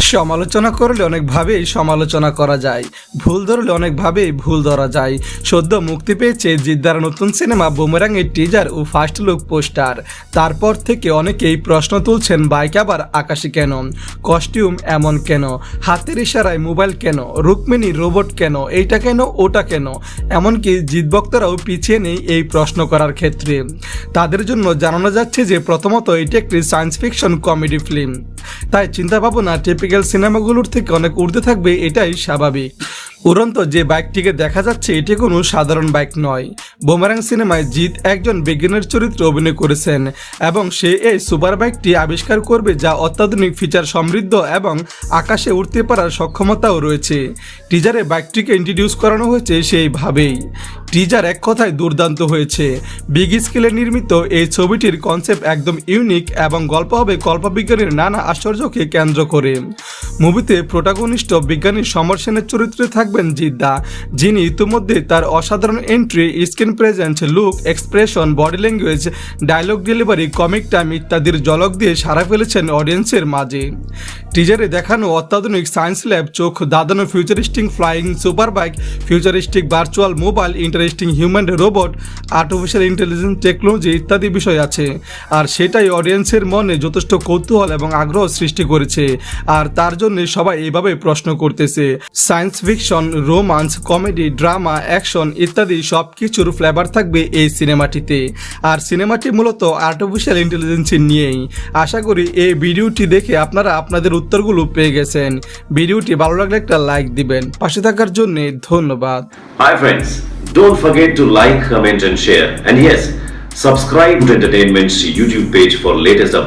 সমালোচনা করলে অনেকভাবেই সমালোচনা করা যায়। ভুল ধরলে অনেকভাবেই ভুল ধরা যায়। সদ্য মুক্তি পেয়েছে জিদ্দার নতুন সিনেমা বুমেরাং এর টিজার ও ফার্স্ট লুক পোস্টার তারপর থেকে অনেকেই প্রশ্ন তুলছেন, বাইক আবার আকাশে কেন? কস্টিউম এমন কেন? হাতের ইশারায় মোবাইল কেন? রুক্মিণী রোবট কেন? এইটা কেন? ওটা কেন? এমনকি জিদ ভক্তরাও পিছিয়ে নেই এই প্রশ্ন করার ক্ষেত্রে। তাদের জন্য জানানো যাচ্ছে যে প্রথমত এটি একটি সায়েন্স ফিকশন কমেডি ফিল্ম তাই চিন্তা ভাবনা টিপিক্যাল সিনেমাগুলোর থেকে অনেক ঊর্ধ্বে থাকবে, এটাই স্বাভাবিক। উড়ন্ত যে বাইকটিকে দেখা যাচ্ছে, এটি কোনো সাধারণ বাইক নয়। বোমারাং সিনেমায় জিৎ একজন বিজ্ঞানের চরিত্রে অভিনয় করেছেন এবং সে এই সুপার বাইকটি আবিষ্কার করবে যা অত্যাধুনিক ফিচার সমৃদ্ধ এবং আকাশে উঠতে পারার সক্ষমতাও রয়েছে। টিজারে বাইকটিকে ইন্ট্রোডিউস করানো হয়েছে সেইভাবেই টিজার এক কথায় দুর্দান্ত হয়েছে। বিগ স্কেলে নির্মিত এই ছবিটির কনসেপ্ট একদম ইউনিক এবং গল্প হবে কল্পবিজ্ঞানীর নানা আশ্চর্যকে কেন্দ্র করে। মুভিতে প্রোটাগনিস্ট বিজ্ঞানী সমর সেনের চরিত্রে থাকবেন জিদ্দা, যিনি ইতিমধ্যে তার অসাধারণ entry screen presence look expression body language dialogue delivery comic time ইত্যাদির জলক দিয়ে সারা ফেলেছেন অডিয়েন্সের মাঝে। টিজারে দেখানো অত্যাধুনিক সায়েন্স ল্যাব চোখ দাদানো futuristic flying super bike futuristic virtual mobile interesting human robot artificial intelligence technology ইত্যাদি বিষয় আছে। আর সেটাই অডিয়েন্সের মনে যথেষ্ট কৌতূহল এবং আগ্রহ সৃষ্টি করেছে। আর তার জন্য সবাই এভাবে প্রশ্ন করতেছে। Science fiction romance comedy drama action ইত্যাদি সব কিছুর ফ্লেভার থাকবে এই সিনেমাটিতে। আর সিনেমাটি মূলত আর্টিফিশিয়াল ইন্টেলিজেন্সের নিয়েই। আশা করি এই ভিডিওটি দেখে আপনারা আপনাদের উত্তরগুলো পেয়ে গেছেন ভিডিওটি ভালো লাগলে একটা লাইক দিবেন পাশে থাকার জন্য ধন্যবাদ friends, don't forget to like, comment and share. And yes, subscribe to Entertainment's YouTube page for latest updates.